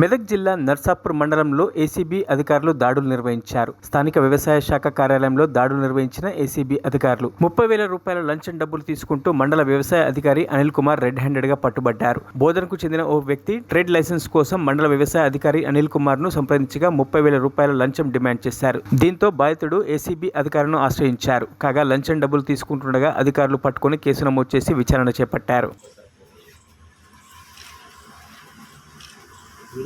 మెదక్ జిల్లా నర్సాపూర్ మండలంలో ఏసీబీ అధికారులు దాడులు నిర్వహించారు. స్థానిక వ్యవసాయ శాఖ కార్యాలయంలో దాడులు నిర్వహించిన ఏసీబీ అధికారులు. ముప్పై వేల రూపాయల లంచం డబ్బులు తీసుకుంటూ మండల వ్యవసాయ అధికారి అనిల్ కుమార్ రెడ్ హ్యాండెడ్గా పట్టుబడ్డారు. బోధనకు చెందిన ఓ వ్యక్తి ట్రేడ్ లైసెన్స్ కోసం మండల వ్యవసాయ అధికారి అనిల్ కుమార్ను సంప్రదించగా ముప్పై వేల రూపాయల లంచం డిమాండ్ చేశారు. దీంతో బాధితుడు ఏసీబీ అధికారులను ఆశ్రయించారు. కాగా లంచం డబ్బులు తీసుకుంటుండగా అధికారులు పట్టుకుని కేసు నమోదు చేసి విచారణ చేపట్టారు. లో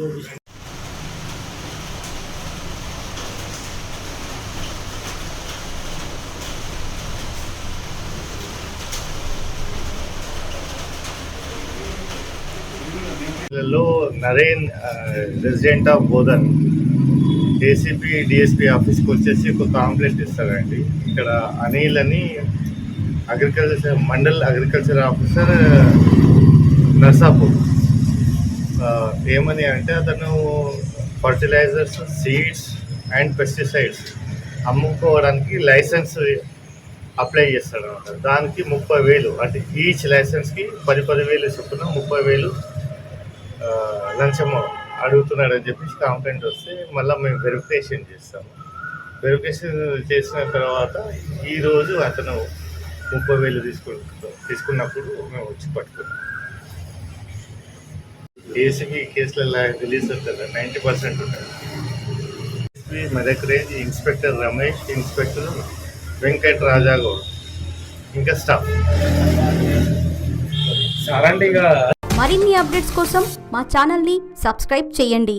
Naren resident of Bodhan ACP DSP ఆఫీస్కి వచ్చేసి ఒక కాంప్లైంట్ ఇస్తారండి. ఇక్కడ అనిల్ అని agriculture mandal agriculture officer Narsapur. ఏమని అంటే అతను ఫర్టిలైజర్స్ సీడ్స్ అండ్ పెస్టిసైడ్స్ అమ్ముకోవడానికి లైసెన్స్ అప్లై చేస్తాడు అనమాట దానికి ముప్పై వేలు అంటే ఈచ్ లైసెన్స్కి పది పది వేలు చొప్పున ముప్పై వేలు లంచం లంచం అడుగుతున్నాడని చెప్పేసి కంప్లైంట్ వస్తే మళ్ళీ మేము వెరిఫికేషన్ చేస్తాము. వెరిఫికేషన్ చేసిన తర్వాత ఈరోజు అతను ముప్పై వేలు తీసుకు తీసుకున్నప్పుడు మేము వచ్చి పట్టుకున్నాం. ఏసీబీ కేసులలో రిలీజ్ ఉంటుంది నైంటీ పర్సెంట్ ఉంటుంది SP Medak range inspector Ramesh inspector Venkat Rajagoud ఇంకా స్టాఫ్ సరండిగా మరిన్ని అప్డేట్స్ కోసం మా ఛానల్ని సబ్స్క్రైబ్ చేయండి.